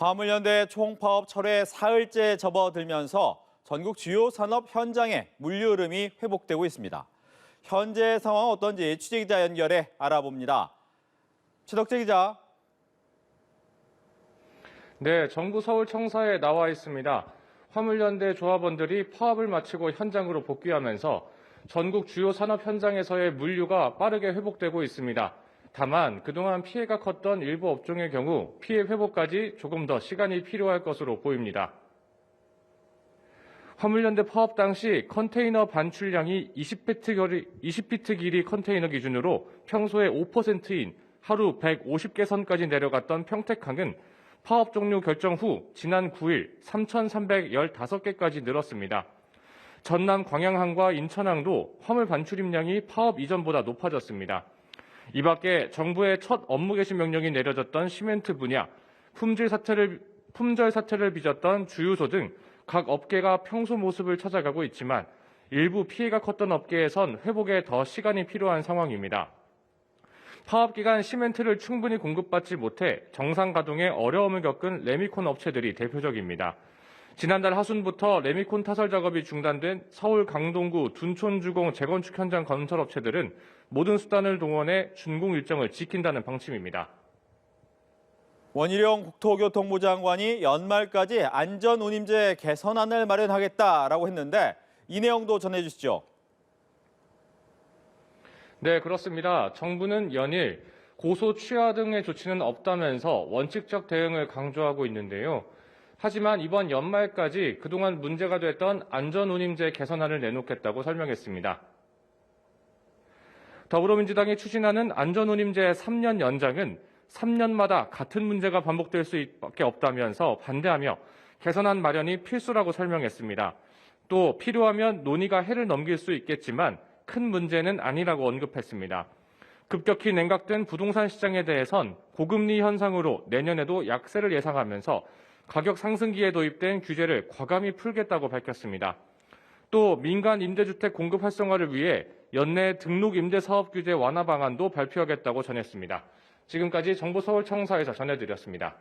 화물연대 총파업 철회 사흘째 접어들면서 전국 주요 산업 현장에 물류 흐름이 회복되고 있습니다. 현재 상황 어떤지 취재기자 연결해 알아봅니다. 최덕재 기자. 네, 정부 서울청사에 나와 있습니다. 화물연대 조합원들이 파업을 마치고 현장으로 복귀하면서 전국 주요 산업 현장에서의 물류가 빠르게 회복되고 있습니다. 다만 그동안 피해가 컸던 일부 업종의 경우 피해 회복까지 조금 더 시간이 필요할 것으로 보입니다. 화물연대 파업 당시 컨테이너 반출량이 20피트 길이, 20피트 길이 컨테이너 기준으로 평소의 5%인 하루 150개 선까지 내려갔던 평택항은 파업 종료 결정 후 지난 9일 3,315개까지 늘었습니다. 전남 광양항과 인천항도 화물 반출입량이 파업 이전보다 높아졌습니다. 이 밖에 정부의 첫 업무 개시 명령이 내려졌던 시멘트 분야, 품질 사태를, 품절 사태를 빚었던 주유소 등 각 업계가 평소 모습을 찾아가고 있지만 일부 피해가 컸던 업계에선 회복에 더 시간이 필요한 상황입니다. 파업 기간 시멘트를 충분히 공급받지 못해 정상 가동에 어려움을 겪은 레미콘 업체들이 대표적입니다. 지난달 하순부터 레미콘 타설 작업이 중단된 서울 강동구 둔촌주공 재건축 현장 건설 업체들은 모든 수단을 동원해 준공 일정을 지킨다는 방침입니다. 원희룡 국토교통부 장관이 연말까지 안전운임제 개선안을 마련하겠다라고 했는데 이 내용도 전해주시죠. 네, 그렇습니다. 정부는 연일 고소 취하 등의 조치는 없다면서 원칙적 대응을 강조하고 있는데요. 하지만 이번 연말까지 그동안 문제가 됐던 안전운임제 개선안을 내놓겠다고 설명했습니다. 더불어민주당이 추진하는 안전운임제 3년 연장은 3년마다 같은 문제가 반복될 수밖에 없다면서 반대하며 개선안 마련이 필수라고 설명했습니다. 또 필요하면 논의가 해를 넘길 수 있겠지만 큰 문제는 아니라고 언급했습니다. 급격히 냉각된 부동산 시장에 대해선 고금리 현상으로 내년에도 약세를 예상하면서 가격 상승기에 도입된 규제를 과감히 풀겠다고 밝혔습니다. 또 민간 임대주택 공급 활성화를 위해 연내 등록 임대 사업 규제 완화 방안도 발표하겠다고 전했습니다. 지금까지 정부 서울청사에서 전해드렸습니다.